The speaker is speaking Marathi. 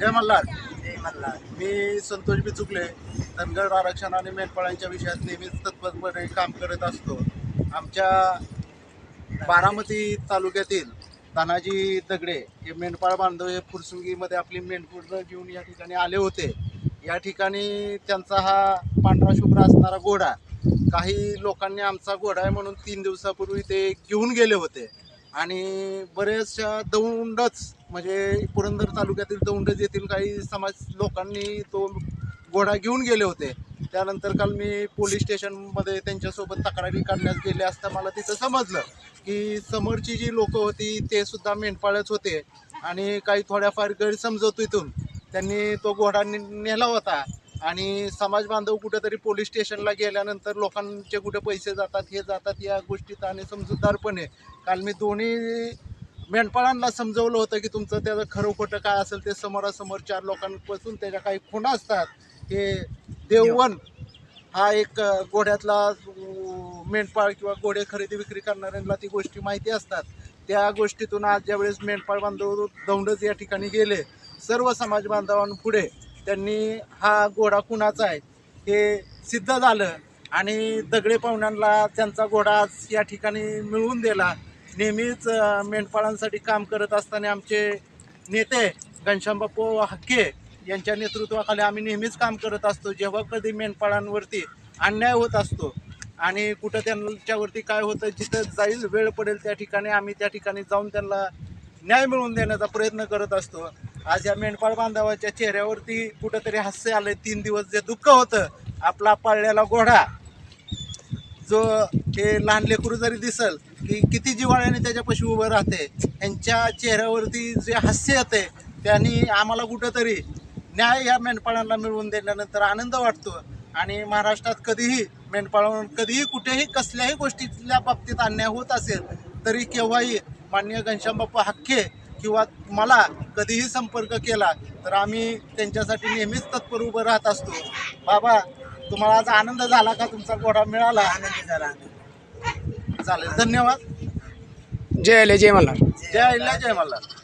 जय मल्हार. जय मल्हार. मी संतोष बिचुकले धनगर आरक्षण आणि मेंढपाळांच्या विषयात नेहमीच तत्परपणे काम करत असतो. आमच्या बारामती तालुक्यातील तानाजी दगडे हे मेंढपाळ बांधव हे फुरसुंगीमध्ये आपली मेंढपूर्ण घेऊन या ठिकाणी आले होते. या ठिकाणी त्यांचा हा पांढरा शुभ्र असणारा घोडा. काही लोकांनी आमचा घोडा आहे म्हणून तीन दिवसापूर्वी ते घेऊन गेले होते. आणि बऱ्याचशा दौंडच म्हणजे पुरंदर तालुक्यातील दौंडच येथील काही समाज लोकांनी तो घोडा घेऊन गेले होते. त्यानंतर काल मी पोलीस स्टेशनमध्ये त्यांच्यासोबत तक्रारी काढण्यास गेले असता मला तिथं समजलं की समोरची जी लोक होती ते सुद्धा मेंढपाळच होते. आणि काही थोड्याफार गैरसमजतीतून त्यांनी तो घोडा नेला होता. आणि समाज बांधव कुठेतरी पोलीस स्टेशनला गेल्यानंतर लोकांचे कुठे पैसे जातात हे जातात या गोष्टीत आणि समजूतदारपणे. काल मी दोन्ही मेंढपाळांना समजवलं होतं की तुमचं त्याचं खरं खोटं काय असेल ते समोरासमोर चार लोकांपासून त्याच्या काही खुणा असतात. हे देववन हा एक घोड्यातला मेंढपाळ किंवा घोडे खरेदी विक्री करणाऱ्यांना ती गोष्टी माहिती असतात. त्या गोष्टीतून आज ज्यावेळेस मेंढपाळ बांधव दौंडच या ठिकाणी गेले सर्व समाज बांधवांपुढे त्यांनी हा घोडा कुणाचा आहे हे सिद्ध झालं आणि दगडे पाहुण्यांना त्यांचा घोडा आज या ठिकाणी मिळवून दिला. नेहमीच मेंढपाळांसाठी काम करत असताना आमचे नेते घनश्यामबापू हक्के यांच्या नेतृत्वाखाली आम्ही नेहमीच काम करत असतो. जेव्हा कधी मेंढपाळांवरती अन्याय होत असतो आणि कुठं त्यांच्यावरती काय होतं जिथं जाईल वेळ पडेल त्या ठिकाणी आम्ही त्या ठिकाणी जाऊन त्यांना न्याय मिळवून देण्याचा प्रयत्न करत असतो. आज या मेंढपाळ बांधवाच्या चेहऱ्यावरती कुठंतरी हास्य आलं तीन दिवस जे दुःख होतं आपला पाळलेला घोडा जो हे लहान लेकरू जरी दिसल की किती जिव्हाळ्याने त्याच्यापाशी उभं राहते यांच्या चेहऱ्यावरती जे हास्य येते त्यांनी आम्हाला कुठंतरी न्याय या मेंढपाळांना मिळवून दिल्यानंतर आनंद वाटतो. आणि महाराष्ट्रात कधीही मेंढपाळावर कधीही कुठेही कसल्याही गोष्टीतल्या बाबतीत अन्याय होत असेल तरी केव्हाही माननीय घनश्याम बाप्पा हक्के किंवा मला कधीही संपर्क केला तर आम्ही त्यांच्यासाठी नेहमीच तत्पर उभं राहत असतो. बाबा तुम्हाला आज आनंद झाला का? तुमचा घोडा मिळाला? आनंद झाला आनंद चालेल धन्यवाद. जय आले जय मल्हार. जय अहिल्या जय मल्हार.